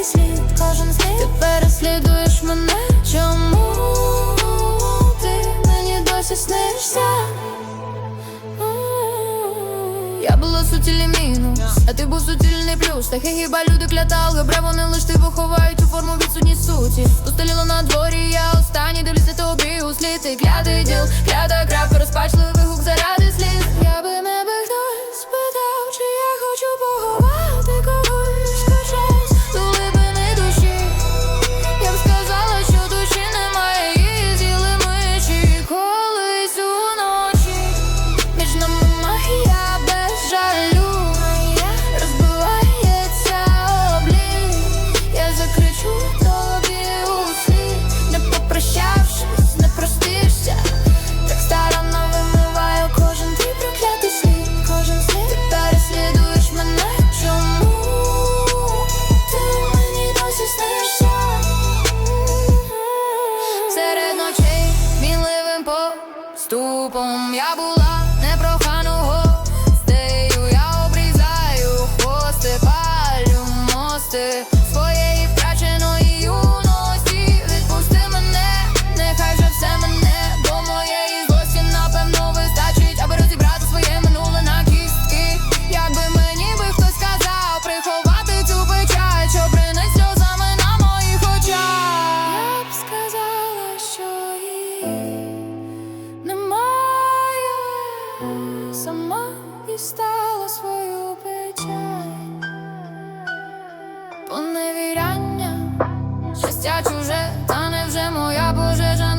зі слід, кожен слід. Ти переслідуєш мене, чому ти мені досі снишся? Я була суцільний мінус, а ти був суцільний плюс. Та хіба люди клятали, браво не лиш ти ховають у форму відсутні суті. Усталіло на дворі, я останній дивлюся того Ступом я була. свою печаль поневіряння, щастя чуже, та не вже моя Боже.